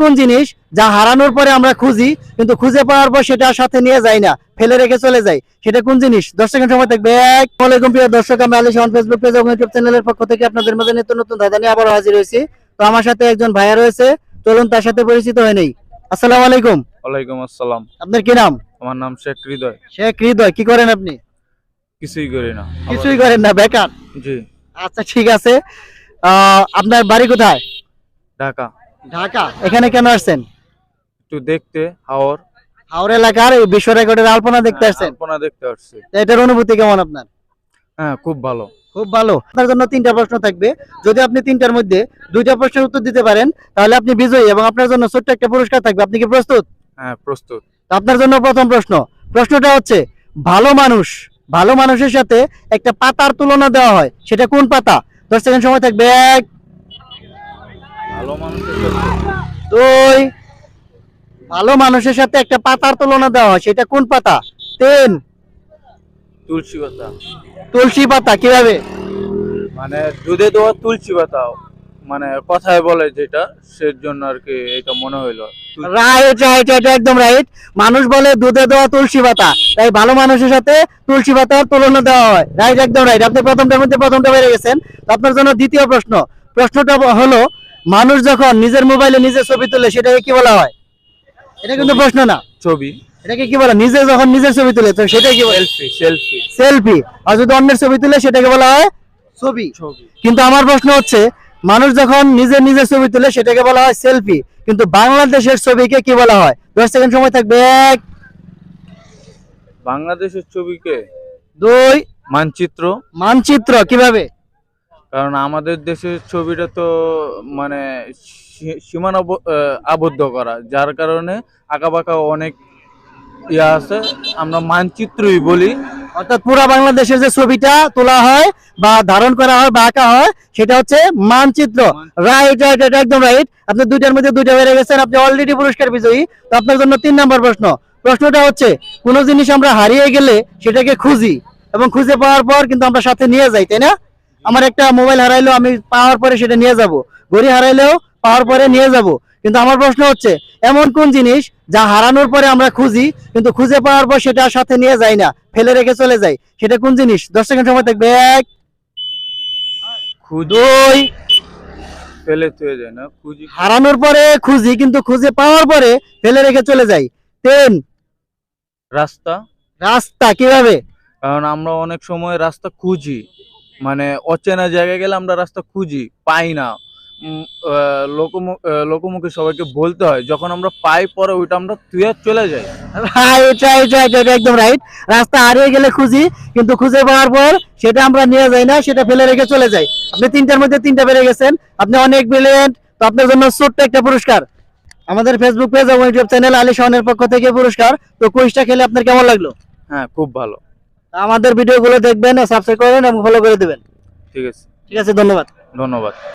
কোন জিনিস যা হারানোর পরে আমরা খুঁজি কিন্তু খুঁজে পাওয়ার পর সেটা সাথে নিয়ে যাই না ফেলে রেখে চলে যাই। সেটা কোন জিনিস? সেকেন্ড সময় থাকবে আসসালামাইকুম প্রিয় দর্শক আমি আলী শাহন ফেসবুক পেজ এবং ইউটিউব চ্যানেলের পক্ষ থেকে আপনাদের মাঝে নিত্য নতুন ধাঁধা নিয়ে আবারও হাজির হয়েছি। তো আমার সাথে একজন ভাইয়া রয়েছে। চলুন তার সাথে পরিচিত হয়ে নেই। আসসালামু আলাইকুম। ওয়ালাইকুম আসসালাম। আপনার কি নাম? আমার নাম শেখ হৃদয়। শেখ হৃদয় কি করেন আপনি? কিছুই করি না কিছুই করেন না বেকার। জি। আচ্ছা ঠিক আছে। আহ, আপনার বাড়ি কোথায়? ঢাকা। ঢাকা। এখানে কেন আসছেন? একটু দেখতে হাওর। হাওড় এলাকার এই বিশ্ব রেকর্ডের আলপনা দেখতে হ্যাঁ, আসছেন? আলপনা দেখতে আসছি। এটার অনুভূতি কেমন আপনার? হ্যাঁ খুব ভালো। খুব ভালো। আপনার জন্য তিনটা প্রশ্ন থাকবে। যদি আপনি তিনটার মধ্যে দুইটা প্রশ্নের উত্তর দিতে পারেন তাহলে আপনি বিজয়ী এবং আপনার জন্য ছোট্ট একটা পুরস্কার থাকবে। আপনি কি প্রস্তুত? হ্যাঁ প্রস্তুত। আপনার জন্য প্রথম প্রশ্ন। প্রশ্নটা হচ্ছে ভালো মানুষ ভালো মানুষের সাথে একটা পাতার তুলনা দেওয়া হয়। সেটা কোন পাতা? দশ সেকেন্ড সময় থাকবে। এক ভালো মানুষের সাথে দুই ভালো মানুষের সাথে একটা পাতার তুলনা দেওয়া হয় সেটা কোন পাতা? তিন তুলসী পাতা। তুলসী পাতা কীভাবে? মানে দুধে দেওয়া তুলসী পাতা মানে কথায় বলে যেটা সের জন্য আর কি এটা মনে হইল। রাইট রাইট এটা একদম রাইট মানুষ বলে দুধে দেওয়া তুলসী পাতা তাই ভালো মানুষের সাথে তুলসী পাতার তুলনা দেওয়া হয়। রাইট একদম রাইট আপনি প্রথমটার মধ্যে প্রথমটা বেড়ে গেছেন। আপনার জন্য দ্বিতীয় প্রশ্ন। প্রশ্নটা হলো মানুষ যখন নিজের মোবাইলে নিজে ছবি তোলে সেটাকে কি বলা হয়? এটা কিন্তু প্রশ্ন না। ছবি। এটাকে কি বলা নিজে যখন নিজের ছবি তোলে তো সেটাকে কি বলে সেলফি সেলফি সেলফি আর যদি অন্যের ছবি তুলে সেটাকে বলা হয় ছবি। ছবি। কিন্তু আমার প্রশ্ন হচ্ছে মানুষ যখন নিজের নিজের ছবি তুলে সেটাকে বলা হয় সেলফি কিন্তু বাংলাদেশের ছবিকে কি বলা হয়? দশ সেকেন্ড সময় থাকবে এক বাংলাদেশের ছবিকে দুই মানচিত্র। মানচিত্র। কীভাবে? কারণ আমাদের দেশের ছবিটা তো মানে সীমানা আবদ্ধ করা। যার কারণে আঁকাবাঁকা অনেক ইয়া আছে। আমরা মানচিত্রই বলি। অর্থাৎ পুরো বাংলাদেশের যে ছবিটা তোলা হয় বা ধারণ করা হয় বা আঁকা হয় সেটা হচ্ছে মানচিত্র। রাইট রাইট রাইট একদম রাইট আপনি দুইটার মধ্যে দুইটা বেড়ে গেছেন আপনি অলরেডি পুরস্কার বিজয়ী। তো আপনার জন্য তিন নম্বর প্রশ্ন। প্রশ্নটা হচ্ছে কোনো জিনিস আমরা হারিয়ে গেলে সেটাকে খুঁজি। এবং খুঁজে পাওয়ার পর কিন্তু আমরা সাথে নিয়ে যাই তাই না? আমার একটা মোবাইল হারাইলো আমি পাওয়ার পরে সেটা নিয়ে যাব। ঘড়ি হারাইলেও পাওয়ার পরে নিয়ে যাব। কিন্তু আমার প্রশ্ন হচ্ছে এমন কোন জিনিস যা হারানোর পরে আমরা খুঁজি কিন্তু খুঁজে পাওয়ার পর সেটা সাথে নিয়ে যাই না ফেলে রেখে চলে যাই? সেটা কোন জিনিস? দশ সেকেন্ড সময় থাকবে। এক। খুঁজ দুই ফেলে যায় না খুঁজি। হারানোর পরে খুঁজি কিন্তু খুঁজে পাওয়ার পরে ফেলে রেখে চলে যাই। তিন। রাস্তা। রাস্তা কীভাবে? কারণ আমরা অনেক সময় রাস্তা খুঁজি। মানে অচেনা জায়গায় গেলে আমরা রাস্তা খুঁজি পাই না। লোকমু- লোকমুখে সবাইকে বলতে হয় যখন আমরা পাই পরে ওইটা আমরা তুই চলে যাই। রাইট একদম রাইট রাস্তা হারিয়ে গেলে খুঁজি কিন্তু খুঁজে পাওয়ার পর সেটা আমরা নিয়ে যাই না সেটা ফেলে রেখে চলে যাই। আপনি তিনটার মধ্যে তিনটা বেড়ে গেছেন আপনি অনেক ব্রিলিয়েন্ট তো আপনার জন্য ছোট্ট একটা পুরস্কার। আমাদের ফেসবুক পেজ এবং ইউটিউব চ্যানেল আলী শাহনের পক্ষ থেকে পুরস্কার। তো কুইজটা খেলে আপনার কেমন লাগল? হ্যাঁ খুব ভালো। আমাদের ভিডিওগুলো দেখবেন সাবস্ক্রাইব করেন এবং ফলো করে দেবেন। ঠিক আছে। ঠিক আছে ধন্যবাদ। ধন্যবাদ।